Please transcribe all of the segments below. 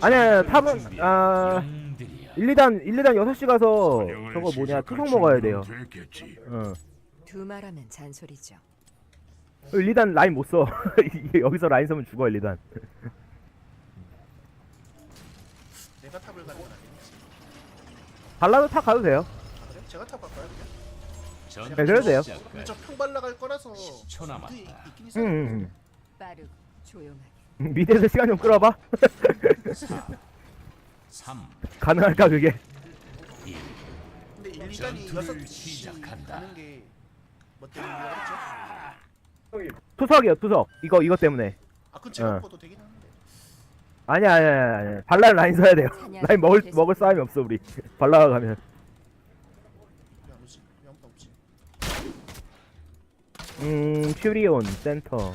아니야 탑은 아 1, 2단 1, 2단 6시 가서 저거 뭐냐 투성 먹어야 돼요 됐겠지. 어 두말하면 잔소리죠. 1, 2단 라인 못 써 이게 여기서 라인 서면 죽어 1, 2단 내가 탑을 가는 건 아니지. 발라도 탑 가도 돼요 아, 그래? 제가 탑 갈까요? 그냥? 네 그래도 돼요 근데 저 평 발라갈 거라서 초그 남았다. 있긴 응, 있어요. 응, 빠르고 조용하게. 응. 미드에서 시간 좀 끌어봐 3, 가능할까 그게 1. 근데 1, 2단이 전투를 6시 시작한다. 가는 게뭐 때문이라고 했죠? 투석이요 투석 이거 이거 때문에 아 그건 제가 어. 먹어도 되긴 하는데 아니야 아니야 아니야, 아니야 발랄 라인 서야 돼요 라인 먹을 먹을 싸움이 없어 우리 발라가 가면 왜안 오지? 왜 아무도 없지? 음 퓨리온 센터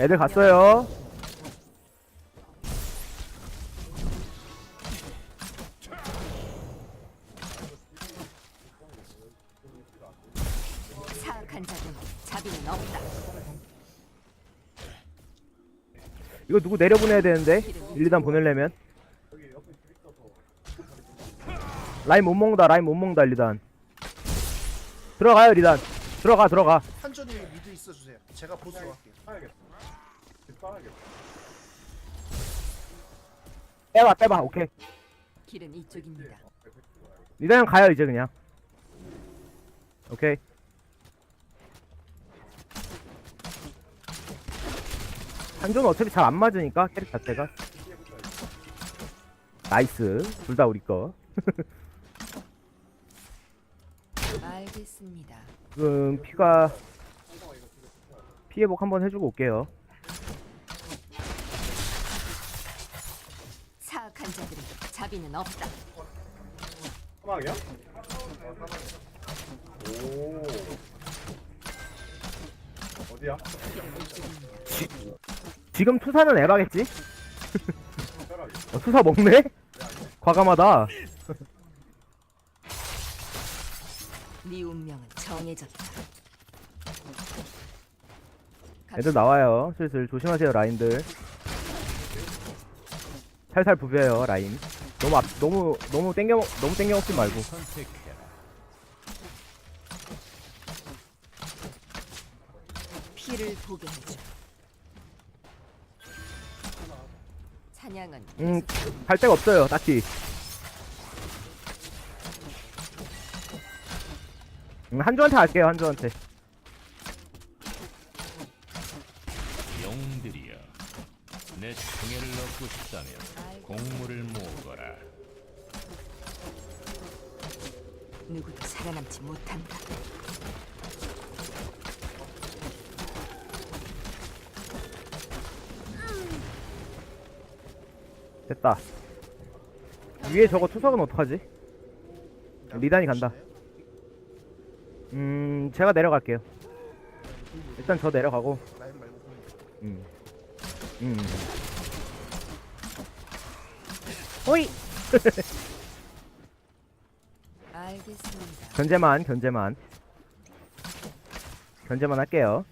애들 갔어요. 사악한 자는 자비는 없다. 이거 누구 내려보내야 되는데? 1, 2단 보내려면? 라인 못 먹는다 라인 못 먹는다 1, 2단. 들어가요 2단. 들어가 들어가. 한전이 미드 있어 주세요. 제가 보수로 할게요. 빼봐 빼봐 오케이. 길은 이쪽입니다. 2단 가요 이제 그냥. 오케이. 한조는 어차피 잘 안 맞으니까 캐릭 자체가. 나이스. 둘 다 우리 거. 알겠습니다. 지금 피가 피해복 한번 해주고 올게요 사악한 자비는 없다. 사망이야? 오. 어디야? 지금 투사는 에바겠지? 어, 투사 먹네? 과감하다 네 운명은 정해졌다. 애들 나와요 슬슬 조심하세요 라인들 살살 부벼요 라인 너무 앞 너무 너무 땡겨 먹- 너무 땡겨 먹지 말고. 피를 보게 해줘. 사냥은 음 갈 데가 없어요 딱히 음, 한조한테 갈게요 한조한테 용들이여. 내 총애를 얻고 싶다면 알겠- 공물을 모으거라. 누구도 살아남지 못한다. 됐다 위에 저거 투석은 어떡하지? 리단이 간다 음 제가 내려갈게요 일단 저 내려가고 음. 음. 호이 알겠습니다. 견제만 견제만 견제만 할게요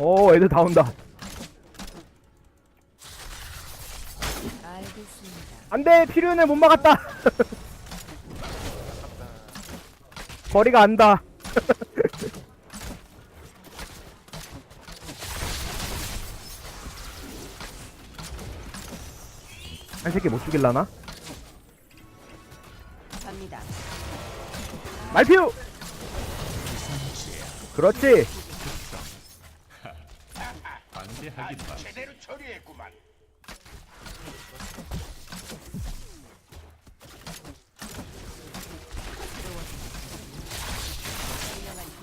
오 애들 다 온다 알겠습니다. 안돼 피륜을 못 막았다 거리가 안다 한 새끼 못 죽일라나? 갑니다. 말피우! 그렇지 반대하기 바. 제대로 처리했구만.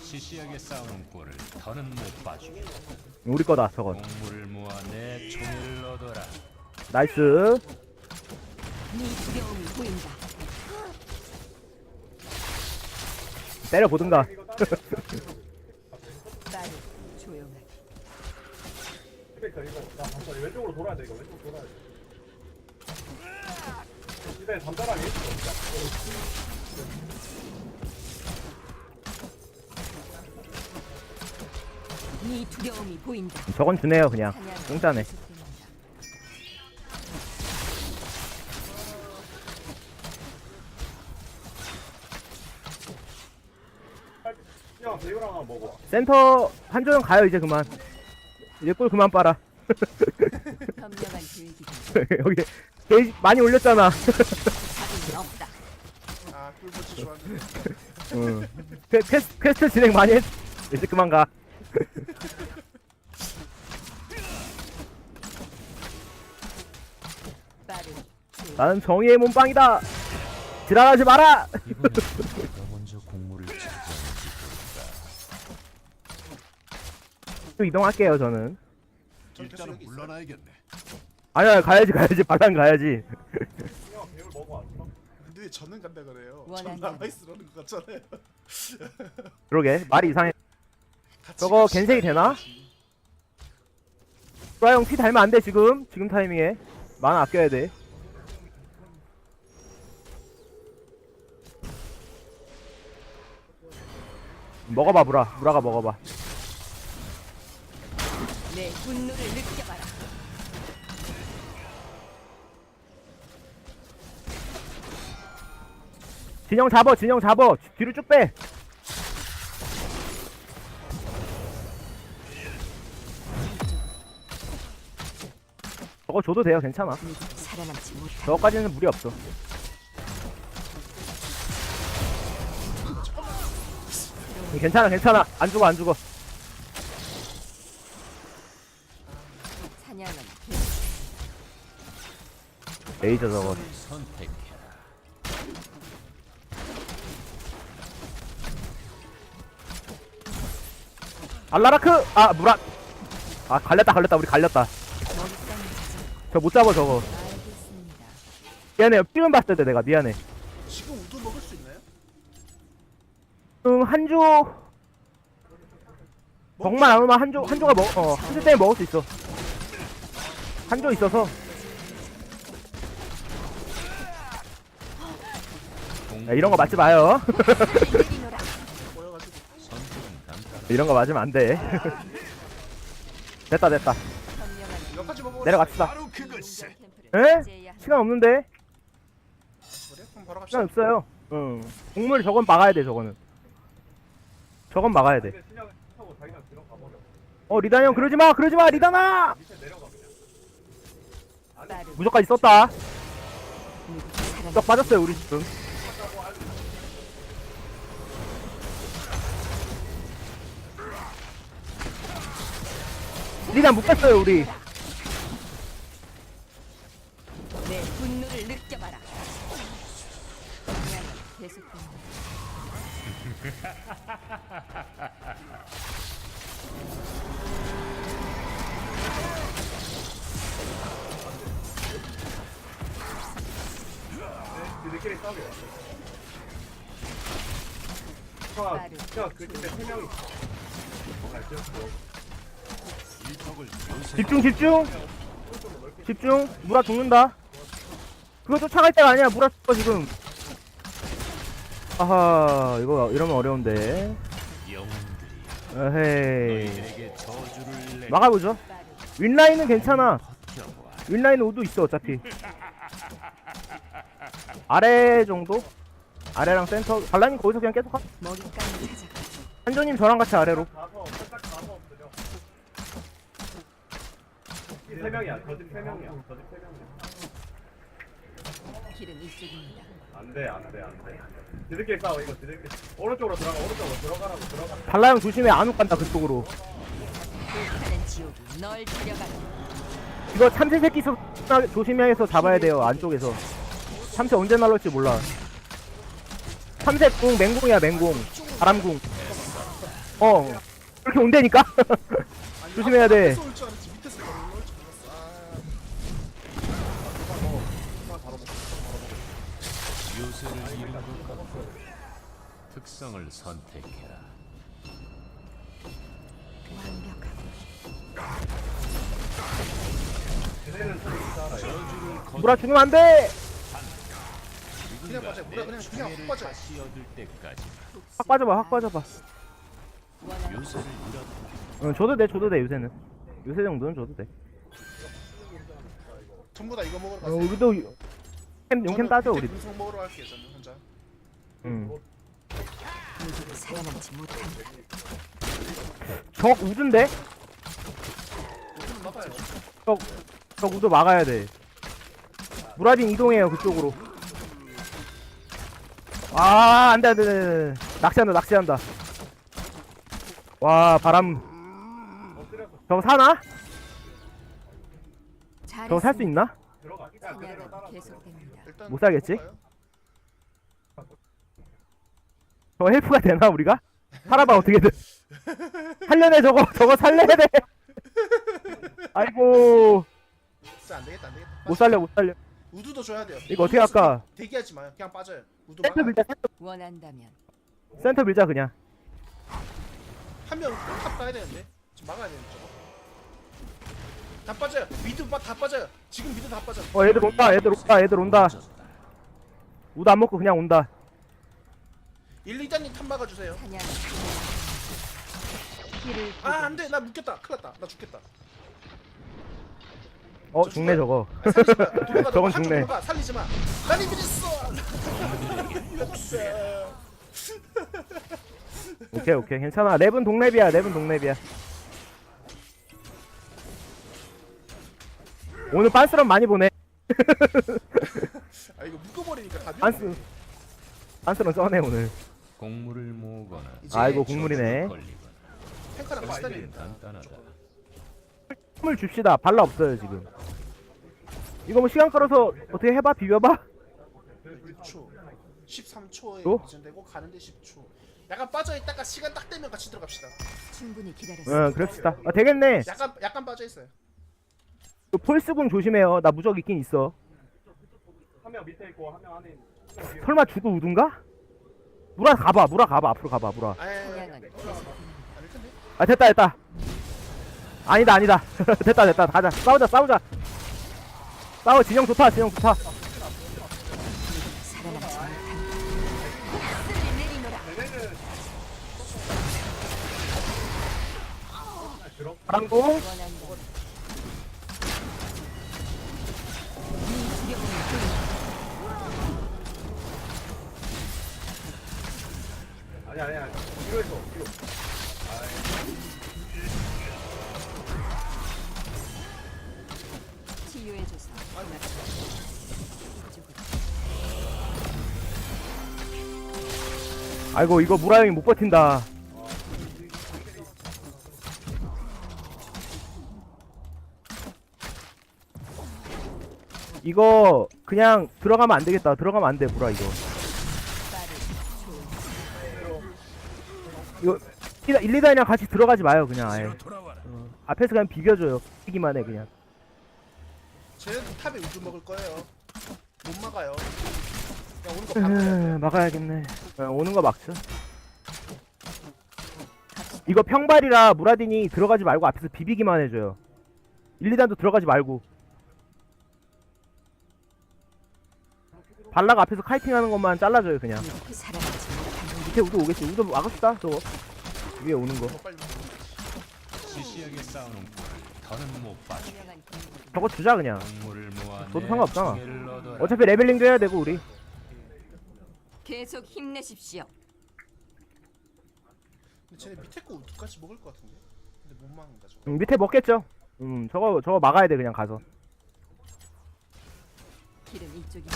시시하게 싸우는 꼴을 더는 못 봐주게. 우리 거다 저건 공물을 모아 내 총애를 얻어라. 나이스 네 두려움이 보인다. 때려보든가 빠르고 조용하게. 스펙터 이거 나 잠깐 왼쪽으로 돌아야 돼 이거 왼쪽 돌아야 돼. 집에 잠자랑이 있어. 네 두려움이 보인다. 저건 주네요 그냥 공짜네 계속됩니다. 그냥 배우랑 하나 먹어. 센터 한조영 가요 이제 그만 이제 꿀 그만 빨아 현명한 계획이다. 여기 게이지 많이 올렸잖아 답은 없다. 아 응. 퀘, 퀘스트, 퀘스트 진행 많이 했 이제 그만 가. 나는 정의의 몸빵이다. 지랄하지 마라. 이번엔 누가 먼저 공물을 차지하는지 또 이동할게요 저는. 있어요 물러나야겠네. 아니야 가야지 가야지. 발랑 가야지. 근데 왜 저는 간다 그래요? 전 원하는 남아있으라는 것 같잖아요. 그러게 말이 이상해 저거. 겐세이 되나? 브라 형 피 달면 안 돼 지금. 지금 타이밍에. 만화 아껴야 돼. 먹어봐 브라. 브라가 먹어봐. 내 분노를 느껴봐라. 진영 잡어 진영 잡어 뒤- 뒤로 쭉빼 저거 줘도 돼요. 괜찮아. 살아남지 저거까지는 무리 없어. 괜찮아 괜찮아. 안 죽어 안 죽어. 사냥은 레이저 저거. 알라라크! 아 무라. 아 갈렸다 갈렸다. 우리 갈렸다. 저 못 잡아 저거 알겠습니다. 미안해 삐면 봤을 때 내가 미안해 지금 우도 먹을 수 있나요? 음 한조 정말 안 오면 한조 한조가 먹 어 한조 때문에 먹을 수 있어 한조 있어서 야, 이런 거 맞지 마요 내리노라. 선택은. 이런 거 맞으면 안돼 됐다 됐다 내려갑시다 바로. 캠프를 에? 제해야 한다. 시간 없는데? 그래? 그럼 바로 갑시다. 시간 없어요? 응 곡물 저건 막아야 돼 저거는. 저건 막아야 버려. 돼어 리단 형 그러지 마 그러지 마 리단아 누구도 살아남지 썩 빠졌어요 우리 지금. 리단 못 뺐어요 우리 집중. 집중. 무라 죽는다. 그거 쫓아갈 때가 아니야. 무라 죽어 지금. 아하 이거 이러면 어려운데. 에헤이. 막아보죠. 윈라인은 괜찮아. 윈라인은 우도 있어 어차피. 아래 정도? 아래랑 센터. 발라님 거기서 그냥 계속 하. 한조님 저랑 같이 아래로 가서 살짝 가서 엎드려. 이세 명이야. 저집세 명이야. 저집세 명이야. 길은 이쪽입니다. 안 돼, 안 돼, 안 돼. 지들끼리 싸워 이거 지들끼리. 오른쪽으로 들어가. 오른쪽으로 들어가라고 들어가. 발라형 조심해 안욱 간다 그쪽으로 불타는 지옥이 널 데려가라. 이거 참새 새끼 소 조심해서 잡아야 돼요 안쪽에서 참새 언제 날올지 몰라 참새 궁 맹공이야 맹공 바람궁 어 그렇게 온다니까 조심해야 돼. 알았지 요새를 잃은 것 같아. 특성을 선택해라. 저주를 거 무라 죽으면 안 돼 그냥 빠져. 무라 그냥 그냥 확 빠져. 다시 얻을 때까지 확 빠져봐 확 빠져봐 원하는 요새를 잃었다. 응 줘도 돼 줘도 돼 요새는 요새 정도는 줘도 돼 전부 다 이거 먹으러 어, 가세요. 우리도 캠 용캠 따져 우리 분석 먹으러 갈게요 저는 혼자. 살아남지 못한다. 저 우드인데? 막아요. 저 우드 막아야 돼 무라딘 이동해요 그쪽으로 아 안돼 안돼 안돼 낚시한다 낚시한다 와 바람 저거 사나? 저거 살 수 있나? 계속됩니다. 일단 못 살겠지? 저거 헬프가 되나 우리가? 살아봐 어떻게든 살려내 저거 저거 살려야 돼 아이고 진짜 안 되겠다 안 되겠다. 못 살려 못 살려 우두도 줘야 돼요. 이거 어떻게 할까? 대기하지 마요. 그냥 빠져요. 우두 센터. 밀자 센터, 원한다면 센터 밀자 그냥 한명탑 가야 되는데 지금 막아야 되는데 저거. 다 빠져요. 미드 빠- 다 빠져요. 지금 미드 다 빠져. 어 애들 온다 애들 온다 애들 온다 우드 안 먹고 그냥 온다 1, 2단님 탑 막아주세요. 길을 아 안 돼 나 묶였다. 큰일 났다. 나 죽겠다. 어 죽네 저거 아, 살리지 마. 도망가, 저건 한쪽 죽네. 도망가. 살리지 마. 난 이미 있어. 오케이 오케이 괜찮아 랩은 동랩이야 랩은 동랩이야 오늘 빤스런 많이 보네. 아 이거 묶어버리니까 답이 빤스. 빤스런 써네 오늘. 곡물을 모으거나 이제 아이고 국물이네. 걸리거나. 힘을 줍시다. 발라 없어요 지금. 이거 뭐 시간 끌어서 어떻게 해봐? 비벼봐? 6초 13초에 또? 기준되고 가는데 10초. 약간 빠져있다가 시간 딱 되면 같이 들어갑시다. 충분히 기다렸습니다. 응 그럽시다. 아 되겠네. 약간 약간 빠져있어요 그 폴스군 조심해요. 나 무적 있긴 있어. 한 명 밑에 있고 한 명 안에 있는. 설마 주도 우둔가? 무라 가봐 무라 가봐 앞으로 가봐 무라. 아 됐다 됐다. 아니다 아니다. 됐다 됐다. 가자. 싸우자 싸우자. 싸워 진영 좋다 진영 좋다. 살아남지. 바람공. 원한 아니 아니 아니. 뒤로 했어. 뒤로. 치유해줘서 고맙다. 이쪽으로. 아이고 이거 무라 형이 못 버틴다 이거 그냥 들어가면 안 되겠다 들어가면 안 돼 무라 이거 이거 1, 2단이랑 같이 들어가지 마요 그냥 아예. 어, 앞에서 그냥 비벼줘요. 비기만 해 그냥. 쟤네도 탑에 우주 먹을 거예요. 못 막아요. 그냥 오는 거 막아야겠네. 어, 오는 거 막죠. 이거 평발이라 무라딘이 들어가지 말고 앞에서 비비기만 해줘요. 1, 2단도 들어가지 말고. 발라가 앞에서 카이팅하는 것만 잘라줘요 그냥. 밑에 우도 오겠지 우도 막읍시다 저거 위에 오는 거 싸우는 더는 못 봐줘. 저거 주자 그냥 모아 저도 내 상관없잖아. 지혜를 얻어라. 어차피 레벨링도 해야 되고 우리 계속 힘내십시오. 근데 쟤네 밑에 거 우두까지 먹을 것 같은데 근데 못 막는다 저거 음, 밑에 먹겠죠 음 저거 저거 막아야 돼 그냥 가서 길은 이쪽입니다.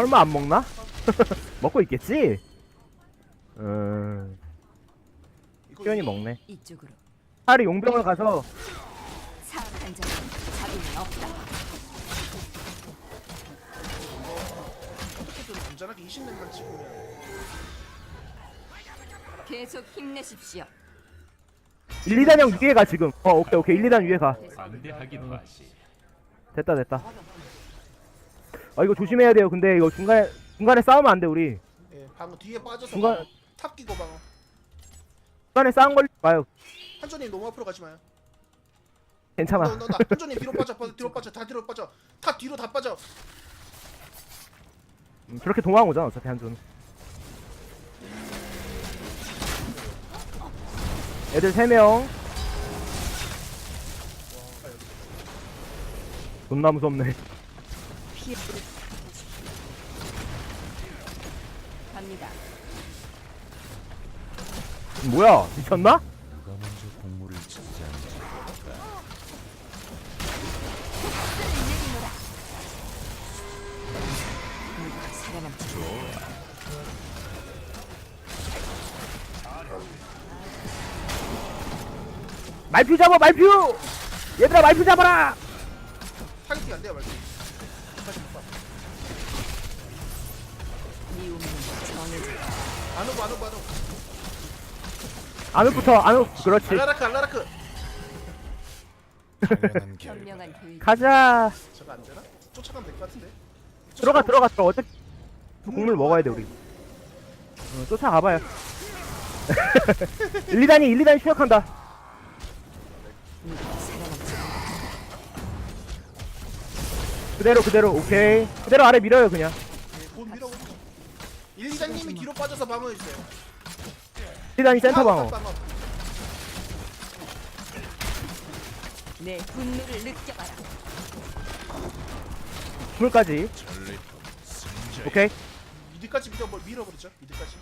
설마 안 먹나? 먹고 있겠지? 음 시연이 먹네 이쪽으로. 차라리 용병을 가서 사악한 자는 자비는 없다. 어떻게든 안전하게 20렙만 찍으면 계속 힘내십시오. 1, 2단 형 위에 가 지금 어 오케이 오케이 1, 2단 위에 가 반대하기도. 됐다 됐다 아 이거 조심해야 돼요 근데 이거 중간에 중간에 싸우면 안 돼 우리 예 방금 뒤에 빠져서 중간- 방어. 탑 끼고 방어 중간에 싸움 걸리지 마요 한조님 너무 앞으로 가지 마요. 괜찮아. 너, 너, 나 한조님 뒤로 빠져, 빠져, 뒤로 빠져, 다 뒤로 빠져, 다 뒤로 다 빠져. 음, 저렇게 동황 오잖아 어차피 한준. 애들 3명. 존나 무섭네. 갑니다. 뭐야 미쳤나? 누가 먼저 공물을 살아남지 못 말표 잡아 말표! 얘들아 말표 잡아라! 타겟팅 안 돼요, 말고. 안 오고 안 오고 안 오고. 안으부터 안으 그렇지. 알라라크, 알라라크. 현명한. 가자. 저거 안 되나? 쫓아가면 될 것 같은데. 들어가 들어가 들어가. 어차피 국물 먹어야 돼 우리. 어, 쫓아가봐요. 1, 2단이 1, 2단이 추격한다. 그대로 그대로. 오케이. 그대로 아래 밀어요 그냥. 예, 곧 밀어 보죠. 일리자님이 뒤로 빠져서 방어해주세요. 1, 2단이 센터 방어 방어. 내 분노를 느껴봐라. 국물까지 오케이 미드까지 밀어 밀어버리죠. 미드까지.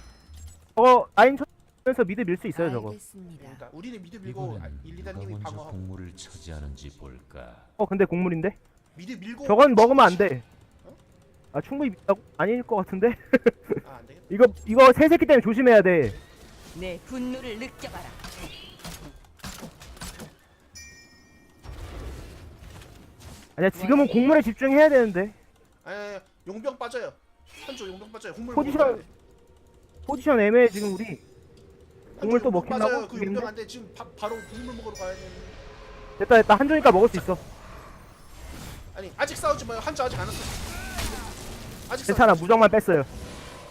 어 라인 쳐면서 미드 밀 수 있어요 저거 알겠습니다. 그러니까 우리는 미드 밀고 이번엔 누가 일리자님이 먼저 방어하고 공물을 차지하는지 볼까? 어 근데 곡물인데? 미드 밀고. 저건 먹으면 안돼 아 충분히 밀다고? 아닐 것 같은데? 아 안 되겠다. 이거 이거 새 새끼 때문에 조심해야 돼 내 분노를 느껴봐라. 아니야 지금은 곡물에 집중해야 되는데 아 용병 빠져요. 한조 용병 빠져요. 국물 포지션- 먹어야 돼. 포지션 애매해 지금 우리 국물 또 먹힌다고? 빠져요. 그. 용병 안 돼. 지금 바, 바로 국물 먹으러 가야 돼. 됐다 됐다 한조니까 먹을 수 있어 아니 아직 싸우지 마요. 한조 아직 안 왔어. 아직 괜찮아 무적만 뺐어요.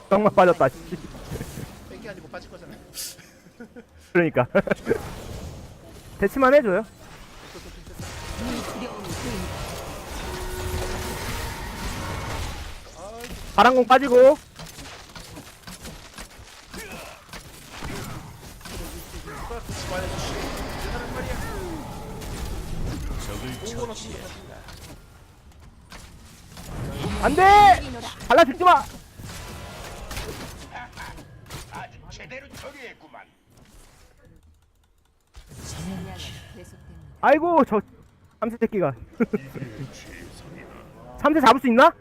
무적만 빠졌다 뺀게 아니고 빠질 거잖아. 그러니까. 대치만 해줘요. 보인다. 바람공 빠지고 아이고 저 삼세 새끼가 삼세 잡을 수 있나?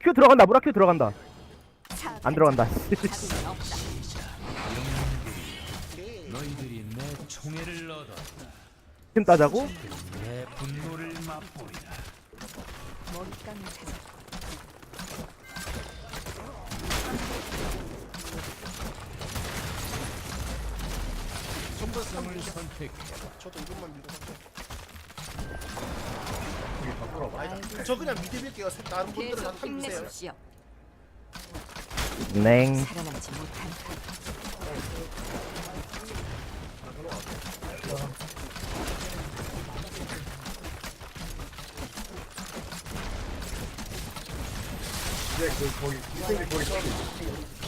큐 들어간다 무라 큐 들어간다 안 들어간다. 팀 따자고? 선택해라. 저도 이것만 갈게요. 저 그냥 미드 밀게요. 다른 분들은 다 계속. 힘내십시오. 냉 살아남지 못한 것. 이제 그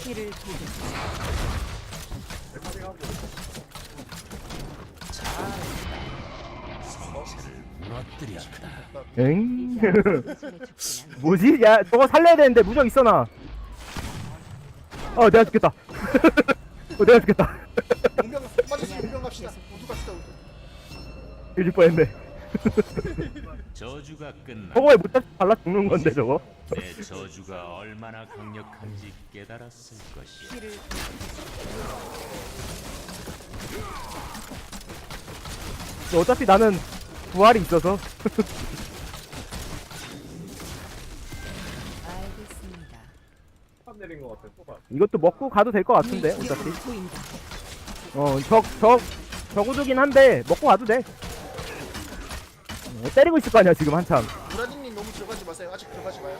피를 보겠다. 무너뜨렸다. 엥? 뭐지? 야 저거 살려야 되는데 무적 있어 나. 어 내가 죽겠다. 어 내가 죽겠다. 용병 빠져서 용병 갑시다. 우두 갑시다. 우두. 이길 뻔했네. 저주가 끝나. 저거에 못 잡 발라 죽는 건데 저거. 내 저주가 얼마나 강력한지 깨달았을 것이야. 어차피 나는 부활이 있어서 알겠습니다. 탑 내린 거 같아. 소가. 이것도 먹고 가도 될 것 같은데 네 어차피. 보인다. 어적적 적우두긴 한데 먹고 가도 돼. 어, 때리고 있을 거 아니야 지금 한참. 무라딘님 너무 들어가지 마세요. 아직 들어가지 마요.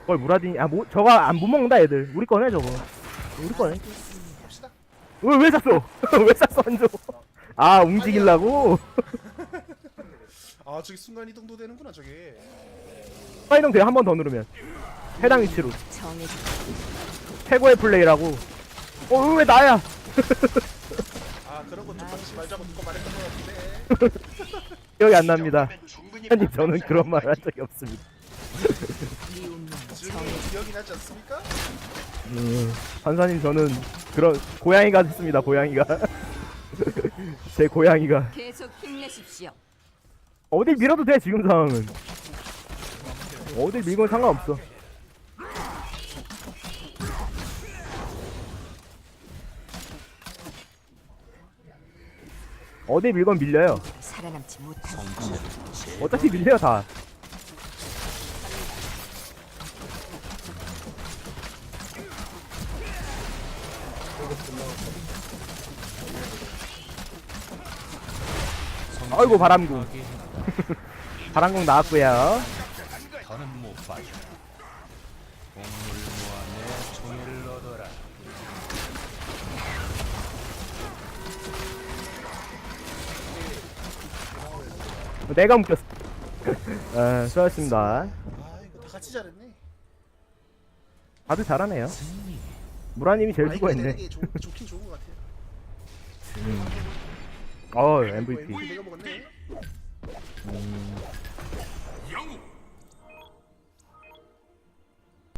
그걸 무라딘 아 뭐, 저거 안못 먹는다 애들. 우리 거네 저거. 우리 거네. 알겠습니다. 갑시다. 왜, 왜 샀어? 왜 샀어, 한조? 아, 움직이려고? 아 저기 순간 이동도 되는구나 저게. 파이동 돼요, 한 번 더 누르면. 해당 위치로. 정해진 최고의 플레이라고. 어, 왜 나야? 아 그런 거좀 받지 말자고 누가 말했던 것 같은데. 기억이 안 납니다. 아니, 저는 그런 말한 적이 없습니다. 정해진 기억이 나지 않습니까? 음, 판사님, 저는 그런, 고양이가 됐습니다, 고양이가. 제 고양이가. 계속 힘내십시오. 어딜 밀어도 돼, 지금 상황은. 어딜 밀건 상관없어. 어딜 밀건 밀려요. 살아남지 어차피 밀려요, 다. 아이고, 바람궁. 바람궁 나왔고요 더는 못 봐줘. 공물 모아 내 총애를 얻어라. 내가 묶였어. 아, 수고하셨습니다. 아 이거 다 같이 잘했네. 다들 잘하네요. 무라님이 제일 아 이거 수고했네. 되게 좋, 좋긴 좋은 것 같아요. 어, MVP MVP. 내가 먹었네. 음,